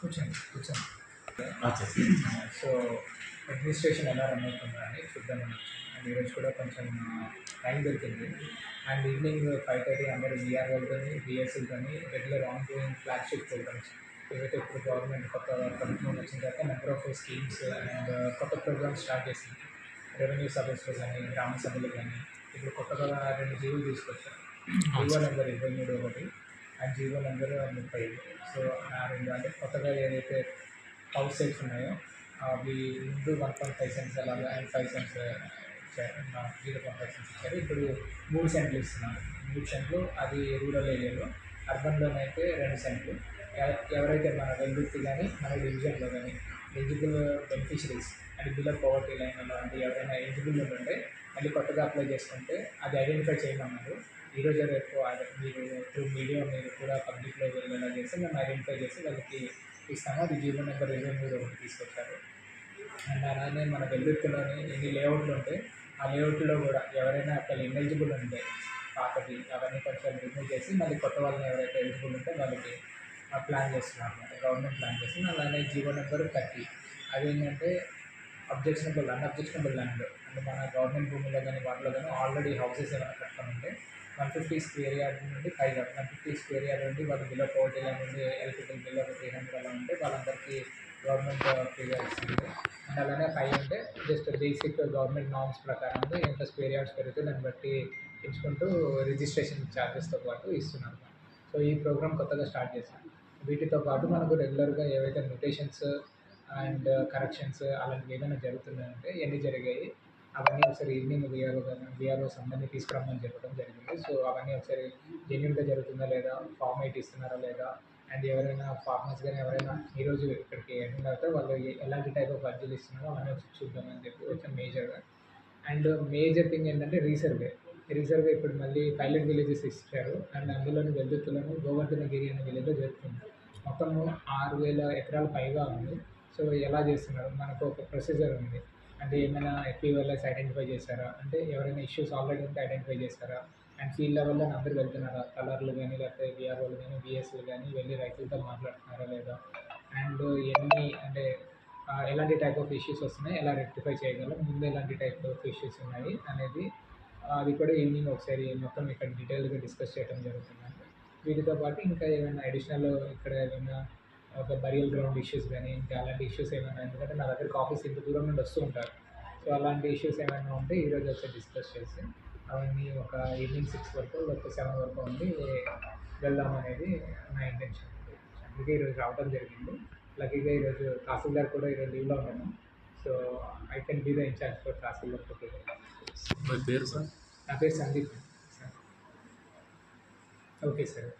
కూర్చోండి కూర్చోండి. So administration ఎలా రన్ అవుతుందా అని అండ్ ఈరోజు కూడా కొంచెం టైం దొరికింది. అండ్ ఈవినింగ్ ఫైవ్ థర్టీ అందరూ జిఆర్ కానీ బిఎస్ఎల్ కానీ regular on going flagship programmes ఏవైతే ఇప్పుడు గవర్నమెంట్ కొత్త ప్రభుత్వం వచ్చిన తర్వాత నెంబర్ ఆఫ్ స్కీమ్స్ అండ్ కొత్త ప్రోగ్రామ్స్ స్టార్ట్ చేసింది. రెవెన్యూ సర్వీస్లో కానీ గ్రామ సభలు కానీ ఇప్పుడు కొత్తగా రెండు జీవులు తీసుకొచ్చారు. జీవో నెంబర్ ఇరవై మూడు ఒకటి ఆ జీవో నెంబర్ ముప్పై. సో ఆ రెండు అంటే కొత్తగా ఏదైతే హౌస్ సెట్స్ ఉన్నాయో అవి ముందు వన్ పాయింట్ ఫైవ్ సెంట్స్ అలాగే and five cents zero point five cents ఇచ్చారు. ఇప్పుడు మూడు సెంట్లు ఇస్తున్నారు. మూడు సెంట్లు అది రూరల్ ఏరియాలో అర్బన్లోనైతే రెండు సెంట్లు ఎవ- ఎవరైతే మన వెల్లుర్తి కానీ మన డివిజన్లో కానీ eligible beneficiaries and below poverty line అలాంటి ఎవరైనా ఎలిజిబుల్ ఉంటే మళ్ళీ కొత్తగా అప్లై చేసుకుంటే అది ఐడెంటిఫై చేయమన్నారు ఈరోజు రేపు మీరు త్రూ మీడియా మీరు కూడా పబ్లిక్లో వెళ్ళేలా చేసి మేము ఐడెంటిఫై చేసి వాళ్ళకి ఇస్తాము. అది జీవో నెంబర్ ఇరవై మూడు ఒకటి తీసుకొచ్చారు. అండ్ అలానే మన వెల్లుర్తిలోని ఎన్ని లేఅవుట్లు ఉంటే ఆ లేఅవుట్లో కూడా ఎవరైనా అక్కడ ఎలిజిబుల్ ఉంటే పాతది అవన్నీ కొంచెం రిమూవ్ చేసి మళ్ళీ కొత్త వాళ్ళని ఎవరైతే ఎలిజిబుల్ ఉంటే వాళ్ళకి ప్లాన్ చేస్తున్నారు అనమాట గవర్నమెంట్ ప్లాన్ చేస్తుంది. అలానే జీవో నెంబర్ థర్టీ అదేంటంటే అబ్జెక్షనబుల్ అన్అబ్జెక్షనబుల్ ల్యాండ్ అంటే మన గవర్నమెంట్ భూమిలో కానీ వాటిలో కానీ ఆల్రెడీ హౌసెస్ ఏమైనా కట్టుకుంటే ఉంటే వన్ ఫిఫ్టీ స్క్వేర్ యార్డ్ నుండి five one fifty square yard నుండి వాళ్ళు బిలో పోవర్టీ లైన్ నుండి ఎలక్ట్రికల్ బిల్ ఒక త్రీ హండ్రెడ్ అలా ఉంటే వాళ్ళందరికీ గవర్నమెంట్ క్లియర్ ఇస్తుంది. అండ్ అలానే ఫైవ్ ఉంటే జస్ట్ బేసిక్ గవర్నమెంట్ నామ్స్ ప్రకారం ఎంత స్క్వేర్ యార్డ్స్ పెరిగితే దాన్ని బట్టి ఎంచుకుంటూ రిజిస్ట్రేషన్ ఛార్జెస్తో పాటు ఇస్తున్నారు సో ఈ ప్రోగ్రామ్ కొత్తగా స్టార్ట్ చేశాను. వీటితో పాటు మనకు రెగ్యులర్గా ఏవైతే నోటేషన్స్ అండ్ కరెక్షన్స్ అలాంటివి ఏమైనా జరుగుతున్నాయంటే ఎన్ని జరిగాయి. అవన్నీ ఒకసారి ఈవినింగ్ విఆర్ఓ విఆర్ఓస్ అందరినీ తీసుకురమ్మని చెప్పడం జరిగింది. సో అవన్నీ ఒకసారి జెన్యున్గా జరుగుతుందా లేదా ఫామ్ ఎయిట్ ఇస్తున్నారా లేదా అండ్ ఎవరైనా ఫార్మర్స్ కానీ ఎవరైనా ఈరోజు ఇక్కడికి ఎండ్ అవుతే వాళ్ళు ఎలాంటి టైప్ ఆఫ్ అర్జీలు ఇస్తున్నారో అవన్నీ ఒకసారి చూద్దామని చెప్పి వచ్చాం మేజర్గా అండ్ మేజర్ థింగ్ ఏంటంటే రీసర్వే రీసర్వే ఇప్పుడు మళ్ళీ పైలట్ విలేజెస్ ఇచ్చారు. అండ్ అందులోని వెల్దుర్తులను గోవర్ధనగిరి అనే విలేజ్లో జరుగుతుంది మొత్తము ఆరు వేల ఎకరాల పైగా ఉంది. సో ఎలా చేస్తున్నారు? మనకు ఒక ప్రొసీజర్ ఉంది. అంటే ఏమైనా ఎఫ్ఈఎల్ఎస్ ఐడెంటిఫై చేశారా? అంటే ఎవరైనా ఇష్యూస్ ఆల్రెడీ ఉంటే ఐడెంటిఫై చేస్తారా అండ్ ఫీల్డ్ లెవెల్లో అందరు వెళ్తున్నారా? కలర్లు కానీ లేకపోతే విఆర్ఓలు కానీ బిఎస్లు కానీ వెళ్ళి రైతులతో మాట్లాడుతున్నారా లేదా? అండ్ ఎన్ని అంటే ఎలాంటి టైప్ ఆఫ్ ఇష్యూస్ వస్తున్నాయి? ఎలా రెక్టిఫై చేయగలం? ముందు ఎలాంటి టైప్ ఆఫ్ ఇష్యూస్ ఉన్నాయి? అనేది అది కూడా ఈవినింగ్ ఒకసారి మొత్తం ఇక్కడ డీటెయిల్గా డిస్కస్ చేయడం జరుగుతుంది. వీటితో పాటు ఇంకా ఏమైనా అడిషనల్ ఇక్కడ ఏమైనా ఒక బరియల్ గ్రౌండ్ ఇష్యూస్ కానీ ఇంకా అలాంటి ఇష్యూస్ ఏమైనా ఎందుకంటే నా దగ్గరికి ఆఫీస్ ఇంత దూరం నుండి వస్తూ ఉంటారు. సో అలాంటి ఇష్యూస్ ఏమైనా ఉంటే ఈరోజు వచ్చి డిస్కస్ చేసి అవన్నీ ఒక ఈవినింగ్ సిక్స్ వరకు లేకపోతే సెవెన్ వరకు ఉండి వెళ్దాం అనేది నా ఇంటెన్షన్ అందుకే ఈరోజు రావడం జరిగింది. లక్కీగా ఈరోజు తహసీల్దార్ కూడా ఈరోజు లీవ్లో ఉన్నాను so I can be the incharge for Tahsildar. Me My peer, sir. Okay, sir.